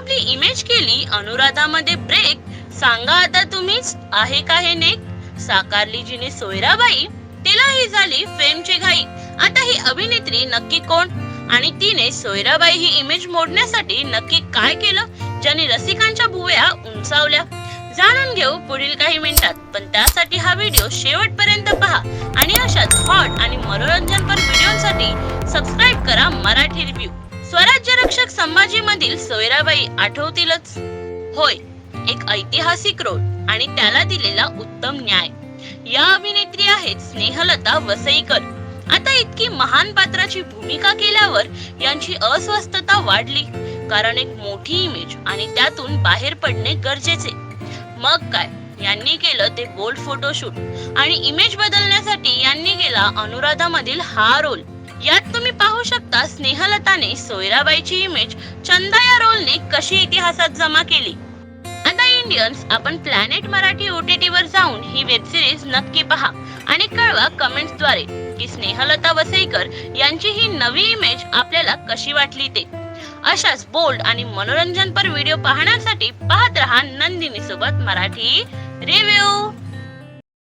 आपली इमेज केली अनुराधामध्ये ब्रेक सांगा आता तुम्हीच आहे का हे नेक? साकारली जिने सोयराबाई तिलाही झाली फेमची घाई. आता ही अभिनेत्री नक्की कोण? आणि तिने सोयराबाई ही इमेज मोडण्यासाठी नक्की काय केलं? ज्याने रसिकांच्या भुवया उंचावल्या. जाणून घेऊ पुढील काही मिनिटात. पण त्यासाठी हा व्हिडिओ शेवटपर्यंत पहा. आणि अशाच हॉट आणि मनोरंजनपर व्हिडिओसाठी सबस्क्राईब करा मराठी रिव्ह्यू मधील सोयराबाई आठवतीलच. होय एक ऐतिहासिक रोल आणि त्याला दिलेला उत्तम न्याय. या अभिनेत्री आहेत स्नेहलता वसईकर. आता इतकी महान पात्राची भूमिका केल्यावर यांची अस्वस्थता वाढली कारण एक मोठी इमेज आणि त्यातून बाहेर पडणे गरजेचे. मग काय यांनी केलं ते बोल्ड फोटोशूट आणि इमेज बदलण्यासाठी यांनी केला अनुराधा मधील हा रोल यात तुम्ही पाहू शकता स्नेहलताने सोयराबाईची इमेज चंदा या रोलने कशी इतिहासात जमा केली. आता इंडियन्स आपण प्लॅनेट मराठी ओटीटी वर जाऊन ही वेब सिरीज नक्की पहा आणि कळवा कमेंट्सद्वारे की स्नेहलता वसईकर यांची ही नवी इमेज आपल्याला कशी वाटली ते. अशाच बोल्ड आणि मनोरंजनपर व्हिडिओ पाहण्यासाठी पाहत रहा नंदिनी सोबत मराठी रिव्ह्यू